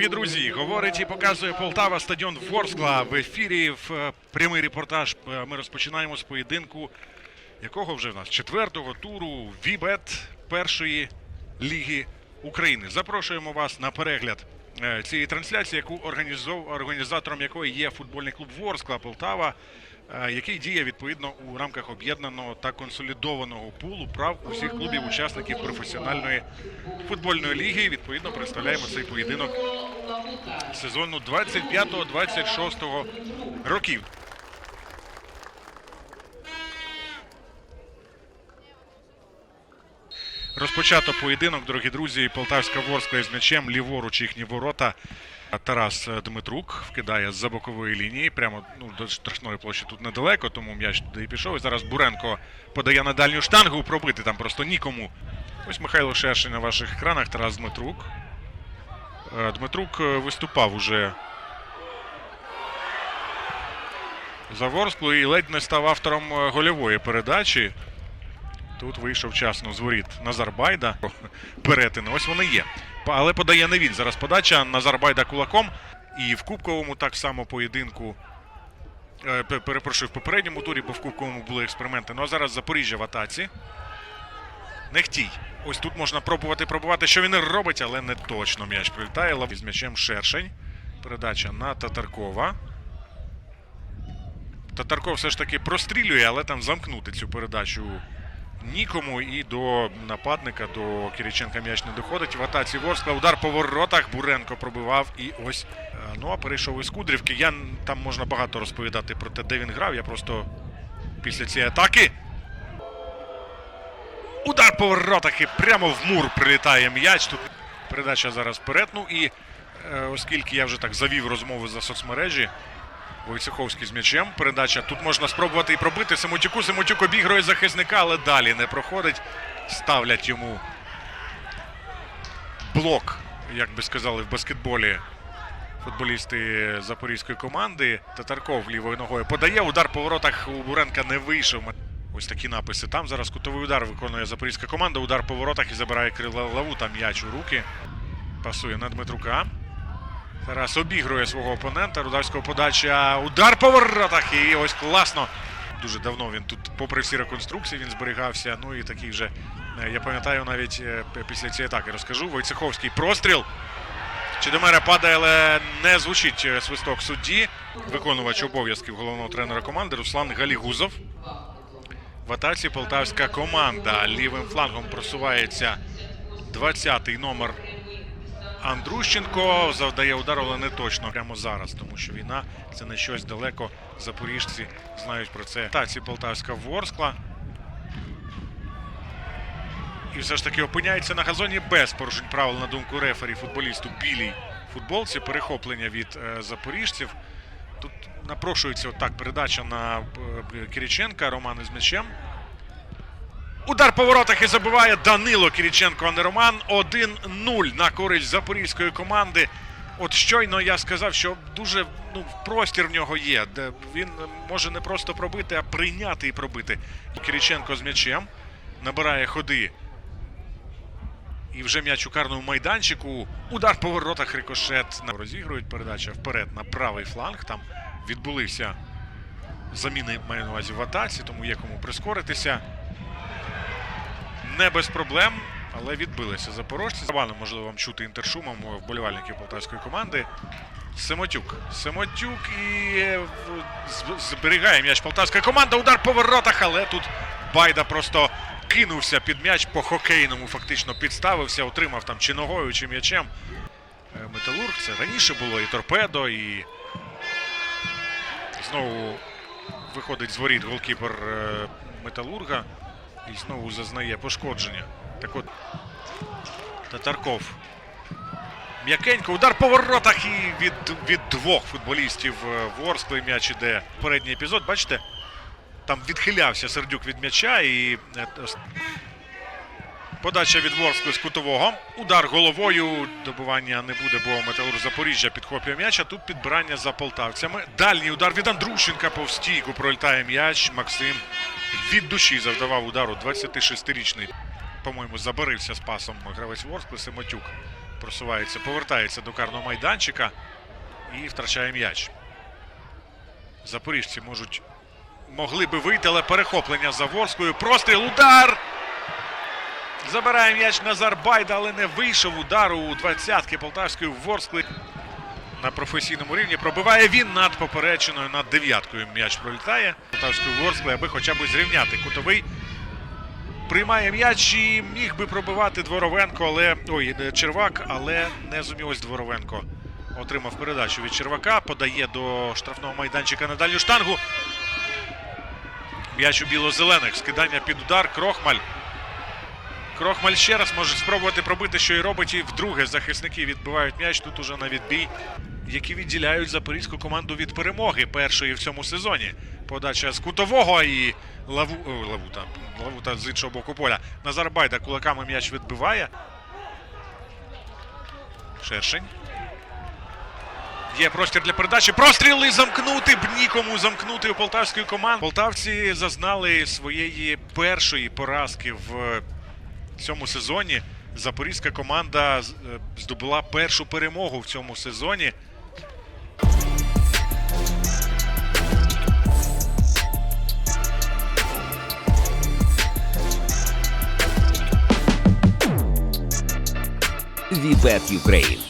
Привіт, друзі, говорить і показує Полтава стадіон Ворскла в ефірі. В е, прямий репортаж Е, ми розпочинаємо з поєдинку, якого вже в нас четвертого туру Вібет першої ліги України. Запрошуємо вас на перегляд е, цієї трансляції, яку організатором якої є футбольний клуб Ворскла Полтава, який діє відповідно у рамках об'єднаного та консолідованого пулу прав усіх клубів учасників професіональної футбольної ліги. Відповідно, представляємо цей поєдинок сезону 25-26 років. Розпочато поєдинок, дорогі друзі. Полтавська Ворскла з м'ячем. Ліворуч їхні ворота. Тарас Дмитрук вкидає з-за бокової лінії. Прямо ну, до штрафної площі тут недалеко, тому м'яч туди і пішов. І зараз Буренко подає на дальню штангу. Пробити там просто нікому. Ось Михайло Шершин на ваших екранах. Тарас Дмитрук. Е, Дмитрук е, виступав уже за Ворсклу і ледь не став автором е, гольової передачі. Тут вийшов вчасно з воріт Назар Перетини. Ось вони є. Але подає не він. Зараз подача Назар Байда кулаком. І в кубковому так само поєдинку. Перепрошую, в попередньому турі, бо в кубковому були експерименти. Ну а зараз Запоріжжя в атаці. Нехтій. Ось тут можна пробувати пробувати, що він робить, але не точно м'яч прилітає. Лав- З м'ячем Шершень. Передача на Татаркова. Татарков все ж таки прострілює, але там замкнути цю передачу нікому. І до нападника, до Кириченка м'яч не доходить. В атаці Ворскла. Удар по воротах. Буренко пробивав. І ось. е, Ну а перейшов із Кудрівки. Я там можна багато розповідати про те, де він грав. Я просто після цієї атаки. Удар по воротах і прямо в мур прилітає м'яч. Тут передача зараз вперед. Ну і е, оскільки я вже так завів розмови за соцмережі. Войцеховський з м'ячем. Передача тут можна спробувати і пробити. Самотюку. Самотюк обігрує захисника, але далі не проходить. Ставлять йому блок, як би сказали в баскетболі футболісти запорізької команди. Татарков лівою ногою подає. Удар по воротах у Буренка не вийшов. Ось такі написи. Там зараз кутовий удар виконує запорізька команда. Удар по воротах і забирає Крила Лаву. Там м'яч у руки. Пасує на Дмитрука. Тарас обігрує свого опонента. Рударського подача. Удар по воротах. І ось класно. Дуже давно він тут, попри всі реконструкції, він зберігався. Ну і такий вже, е, я пам'ятаю, навіть е, після цієї атаки розкажу. Войцеховський простріл. Чидомера падає, але не звучить е, свисток судді. Виконувач обов'язків головного тренера команди Руслан Галігузов. В атаці полтавська команда лівим флангом просувається 20-й номер Андрущенко завдає удар, але не точно прямо зараз, тому що війна це не щось далеко. Запоріжці знають про це. Таці Полтавська Ворскла. І все ж таки опиняється на газоні без порушень правил на думку рефері футболісту білій футболці. Перехоплення від е, запоріжців. Тут напрошується отак передача на е, Кириченка. Роман із м'ячем. Удар по воротах і забиває Данило Кіріченко, а не Роман. 1-0 на користь запорізької команди. От щойно я сказав, що дуже ну, простір в нього є, де він може не просто пробити, а прийняти і пробити. Кіріченко з м'ячем набирає ходи. І вже м'яч у карному майданчику. Удар по воротах рикошет. Розігрують передача вперед на правий фланг. Там відбулися заміни маю на увазі в атаці, тому є кому прискоритися не без проблем, але відбилися запорожці. Забавно, можливо, вам чути інтершумом вболівальників полтавської команди. Семотюк. Семотюк і е, зберігає м'яч полтавська команда. Удар по воротах, але тут Байда просто кинувся під м'яч по хокейному, фактично підставився, отримав там чи ногою, чи м'ячем. Е, Металург. Це раніше було і торпедо, і знову виходить з воріт голкіпер е, Металурга і знову зазнає пошкодження. Так от Татарков М'якенько, удар по воротах і від, від двох футболістів е, Ворскли м'яч іде. Передній епізод, бачите? Там відхилявся Сердюк від м'яча і е, подача від Ворскли з кутового. Удар головою. Добування не буде, бо Металург Запоріжжя підхоплює м'яч, а тут підбирання за полтавцями. Дальній удар від Андрущенка по стійку пролітає м'яч. Максим від душі завдавав удару 26-річний. По-моєму, забарився з пасом гравець Ворскли Семотюк. Просувається, повертається до карного майданчика і втрачає м'яч. Запоріжці можуть могли би вийти, але перехоплення за Ворською. Простріл, удар! Забирає м'яч Назар Байда, але не вийшов удару у двадцятки Полтавської Ворскли. На професійному рівні пробиває він над поперечиною, над дев'яткою м'яч пролітає Полтавської Ворскли, аби хоча б зрівняти кутовий. Приймає м'яч і міг би пробивати Дворовенко, але ой, е, Червак, але не зумів ось Дворовенко. Отримав передачу від Червака, подає до штрафного майданчика на дальню штангу. М'яч у біло-зелених. Скидання під удар. Крохмаль. Крохмаль ще раз може спробувати пробити, що і робить. І вдруге захисники відбивають м'яч. Тут уже на відбій, які відділяють запорізьку команду від перемоги першої в цьому сезоні. Подача з кутового і лаву, о, лавута. Лавута з іншого боку поля. Назар Байда кулаками м'яч відбиває. Шершень. Є простір для передачі. Простріли замкнути б нікому замкнути у полтавської команди. Полтавці зазнали своєї першої поразки в цьому сезоні. Запорізька команда е, здобула першу перемогу в цьому сезоні. Вібет Юкрейн.